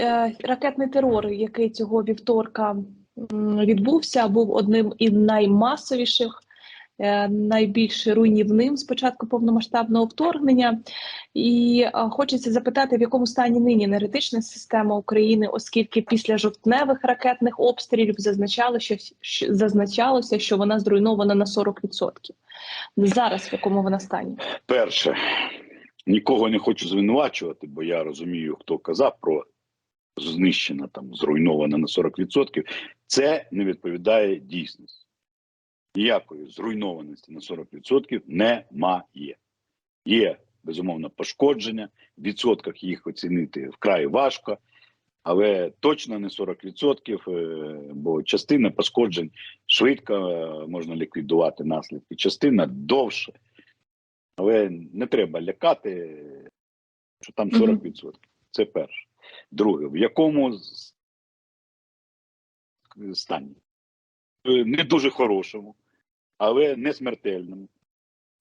Е, Ракетний терор, який цього вівторка відбувся, був одним із наймасовіших, е, найбільш руйнівним з початку повномасштабного вторгнення. І е, хочеться запитати, в якому стані нині енергетична система України, оскільки після жовтневих ракетних обстрілів зазначало, що зазначалося, що вона зруйнована на 40%. Зараз в якому вона стані? Перше, нікого не хочу звинувачувати, бо я розумію, хто казав про знищена там, зруйнована на 40%. Це не відповідає дійсності. Ніякої зруйнованості на 40% немає. Є, безумовно, пошкодження, в відсотках їх оцінити вкрай важко, але точно не 40%, е, бо частина пошкоджень швидко е, можна ліквідувати наслідки, частина довше. Але не треба лякати, що там 40%. Це перше. Друге, в якому стані? Е, Не дуже хорошому, але не смертельному.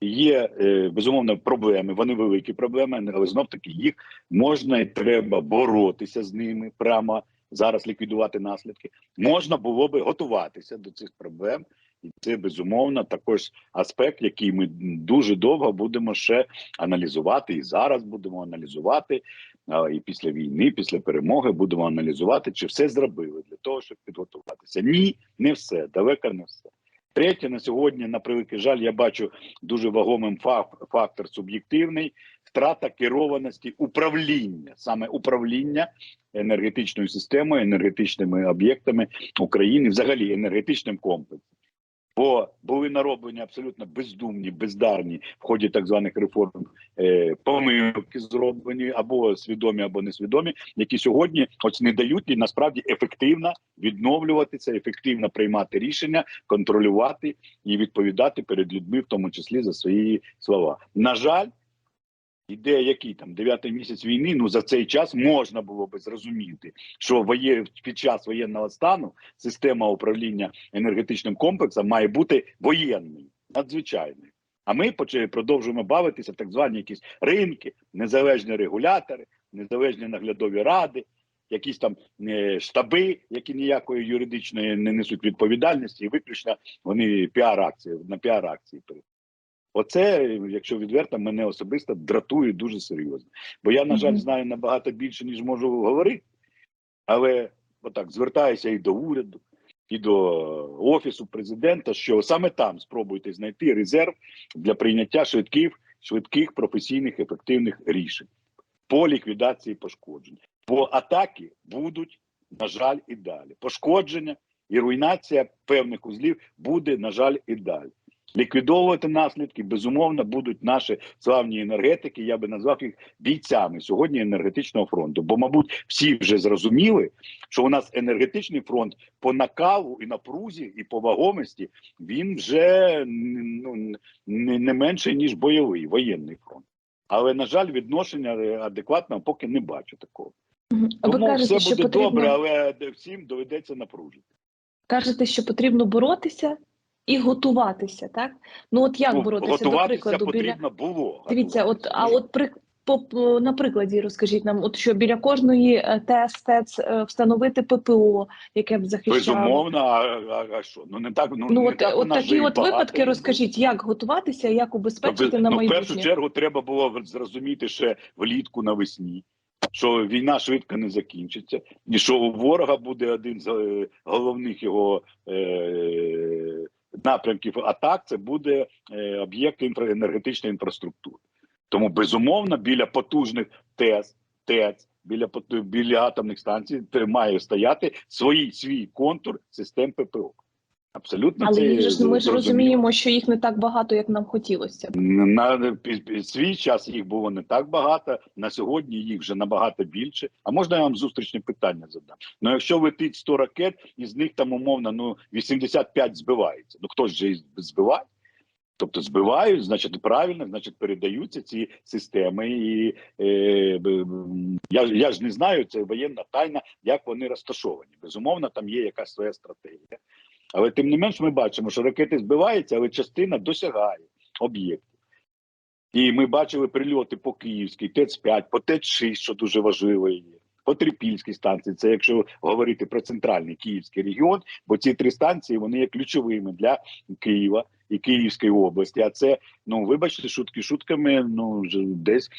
Є е, безумовно проблеми, вони великі проблеми, але знов таки їх можна і треба боротися з ними прямо зараз ліквідувати наслідки. Можна було би готуватися до цих проблем, і це безумовно також аспект, який ми дуже довго будемо ще аналізувати, і зараз будемо аналізувати. І після війни, після перемоги будемо аналізувати, чи все зробили для того, щоб підготуватися. Ні, не все, далеко не все. Третє, на сьогодні, на превеликий жаль, я бачу дуже вагомим фак- фактор суб'єктивний втрата керованості управління, саме управління енергетичною системою, енергетичними об'єктами України, взагалі енергетичним комплексом. Бо були нароблені абсолютно бездумні, бездарні в ході так званих реформ е, помилки зроблені або свідомі, або несвідомі, які сьогодні ось не дають і насправді ефективно відновлюватися, ефективно приймати рішення, контролювати і відповідати перед людьми, в тому числі за свої слова. На жаль, іде який там дев'ятий місяць війни. Ну за цей час можна було би зрозуміти, що воє під час воєнного стану система управління енергетичним комплексом має бути воєнною, надзвичайною. А ми продовжуємо бавитися в так звані якісь ринки, незалежні регулятори, незалежні наглядові ради, якісь там е, штаби, які ніякої юридичної не несуть відповідальності, і виключно вони піар-акції на піар-акції. Оце, якщо відверто, мене особисто дратує дуже серйозно. Бо я, на жаль, знаю набагато більше, ніж можу говорити, але отак звертаюся і до уряду, і до офісу президента, що саме там спробуйте знайти резерв для прийняття швидких, швидких професійних ефективних рішень по ліквідації пошкоджень. Бо атаки будуть, на жаль, і далі. Пошкодження і руйнація певних узлів буде, на жаль, і далі. Ліквідовувати наслідки безумовно будуть наші славні енергетики. Я би назвав їх бійцями сьогодні енергетичного фронту. Бо, мабуть, всі вже зрозуміли, що у нас енергетичний фронт по накалу і напрузі, і по вагомості він вже ну, не, не менше ніж бойовий воєнний фронт. Але на жаль, відношення адекватного поки не бачу такого. Ви Тому кажете, все що буде потрібно добре, але всім доведеться напружити. кажете, що потрібно боротися і готуватися, так? Ну от як Ну, боротися до готуватися прикладу біля потрібно було. дивіться, от а от при по, на прикладі розкажіть нам, от що біля кожної е, ТЕС, ТЕЦ е, встановити ППО, яке б захищало. Безумовно, а, а, а що? Ну не так. Ну, Ну не от, так от такі от багато випадки розкажіть, як готуватися, як убезпечити Ну, на ну, в першу чергу треба було зрозуміти ще влітку навесні, що війна швидко не закінчиться, і що у ворога буде один з е, головних його е, напрямків атак. Це буде е, об'єкт енергетичної інфраструктури. Тому безумовно біля потужних ТЕС, ТЕЦ, біля біля атомних станцій має стояти свій свій контур систем ППО. Абсолютно Але це ж ми ж розуміємо, що їх не так багато, як нам хотілося. На свій час їх було не так багато. На сьогодні їх вже набагато більше. А можна я вам зустрічне питання задам? Ну якщо летить 100 ракет, із них там умовно ну 85 збивається. Ну хтось же і збиває. Тобто збивають, значить правильно, значить передаються ці системи. І е, я, я ж не знаю, це воєнна тайна, як вони розташовані. Безумовно, там є якась своя стратегія. Але тим не менш, ми бачимо, що ракети збиваються, але частина досягає об'єктів. І ми бачили прильоти по Київській, ТЕЦ-5, по ТЕЦ-6, що дуже важливо є, по Трипільській станції. Це якщо говорити про центральний київський регіон, бо ці три станції вони є ключовими для Києва і Київської області. А це ну вибачте, шутки шутками. Ну десь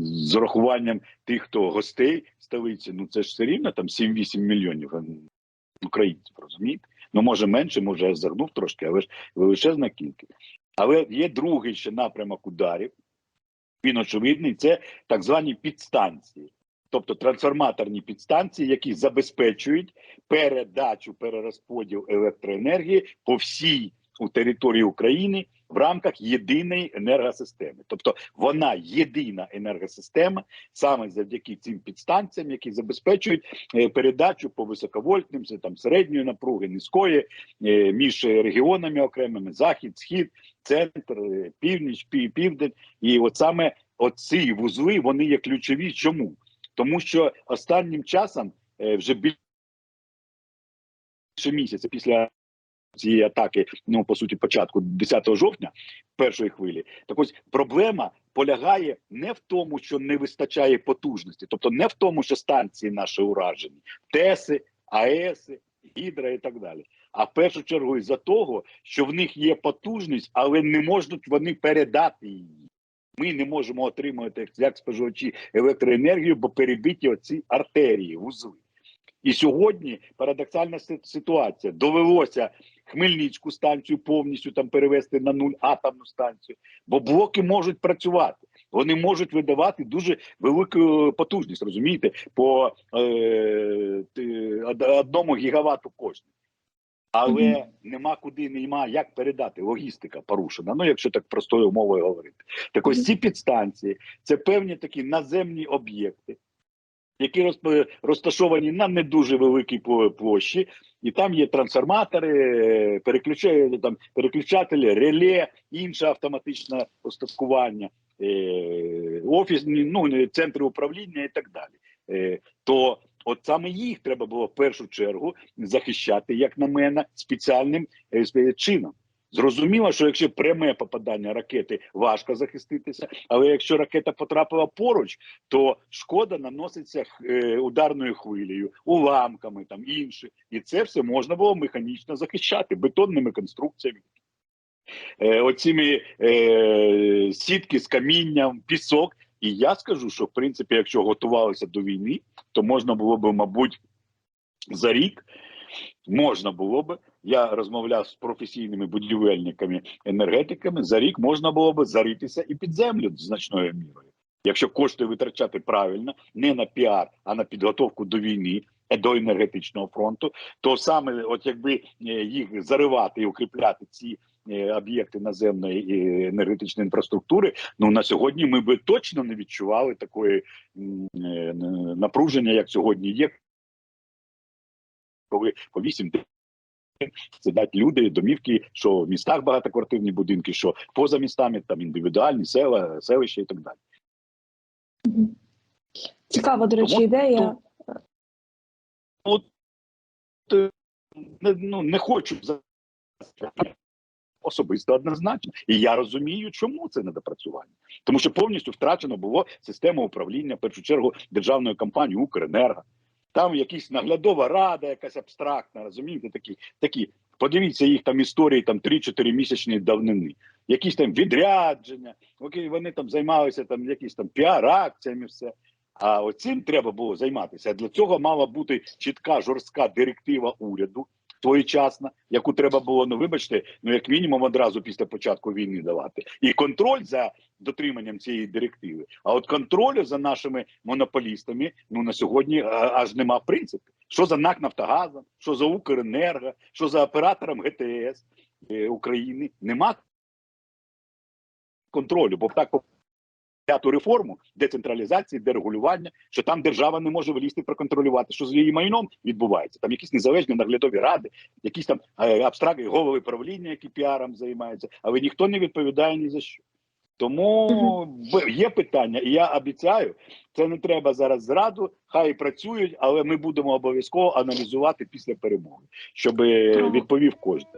з урахуванням тих, хто гостей столиці. Ну це ж все рівно там 7-8 мільйонів українців. Розумієте? Ну може менше, може я загнув трошки, але ж величезна кількість. Але є другий ще напрямок ударів. Він очевидний, це так звані підстанції, тобто трансформаторні підстанції, які забезпечують передачу, перерозподіл електроенергії по всій у території України в рамках єдиної енергосистеми. Тобто вона єдина енергосистема саме завдяки цим підстанціям, які забезпечують е, передачу по високовольтним, там середньої напруги, низької е, між регіонами окремими захід, схід, центр, е, північ, південь. І от саме оці вузли вони є ключові. Чому? Тому що останнім часом вже більше місяця після цієї атаки, ну по суті, початку 10 жовтня, першої хвилі, так ось проблема полягає не в тому, що не вистачає потужності, тобто не в тому, що станції наші уражені, ТЕСи, АЕСи, Гідра і так далі. А в першу чергу із-за того, що в них є потужність, але не можуть вони передати її. Ми не можемо отримувати як споживачі електроенергію, бо перебиті оці артерії, вузли. І сьогодні парадоксальна ситуація. Довелося Хмельницьку станцію повністю там перевести на нуль атомну станцію, бо блоки можуть працювати. Вони можуть видавати дуже велику потужність, розумієте, по е, одному гігавату кожен. Але Мгм. нема куди, нема як передати. Логістика порушена. Ну, якщо так простою мовою говорити. Так ось ці підстанції це певні такі наземні об'єкти, які розташовані на не дуже великій площі, і там є трансформатори, е, там, переключателі, реле, інше автоматичне остаткування, е, офісні, ну, центри управління і так далі. Е, То от саме їх треба було в першу чергу захищати, як на мене, спеціальним е, чином. Зрозуміло, що якщо пряме попадання ракети важко захиститися, але якщо ракета потрапила поруч, то шкода наноситься е, ударною хвилею, уламками там інше, і це все можна було механічно захищати бетонними конструкціями. Е, оціми е, сітки з камінням, пісок. І я скажу, що в принципі, якщо готувалися до війни, то можна було б, мабуть, за рік можна було б. Я розмовляв з професійними будівельниками, енергетиками. За рік можна було б заритися і під землю значною мірою. Якщо кошти витрачати правильно, не на піар, а на підготовку до війни, е, до енергетичного фронту, то саме, от якби е, їх заривати і укріпляти ці е, об'єкти наземної енергетичної інфраструктури, ну на сьогодні ми би точно не відчували такої напруження, як сьогодні є, коли по 8 сидять люди, домівки, що в містах багатоквартирні будинки, що поза містами, там індивідуальні села, селища і так далі. Цікава, до речі, Тому- ідея. От е, не, ну, не хочу особисто однозначно. І я розумію, чому це недопрацювання. Тому що повністю втрачено було система управління, в першу чергу, державної компанії Укренерго. Там якась наглядова рада, якась абстрактна, розумієте, такі. такі. Подивіться їх там історії там 3-4 місячні давнини. Якісь там відрядження, вони там займалися там якісь там піар-акціями, все. А оцим треба було займатися. Для цього мала бути чітка жорстка директива уряду своєчасна, яку треба було, ну вибачте, ну як мінімум одразу після початку війни давати, і контроль за дотриманням цієї директиви. А от контролю за нашими монополістами ну на сьогодні аж нема в принципі. Що за НАК Нафтогазом, що за Укренерго, що за оператором ГТС е, України, нема контролю, бо так п'яту реформу децентралізації, дерегулювання, що там держава не може влізти проконтролювати, що з її майном відбувається. Там якісь незалежні наглядові ради, якісь там е, абстрактні голови правління, які піаром займаються, але ніхто не відповідає ні за що. Тому є питання, і я обіцяю, це не треба зараз зраду, хай працюють, але ми будемо обов'язково аналізувати після перемоги, щоб е, відповів кожен.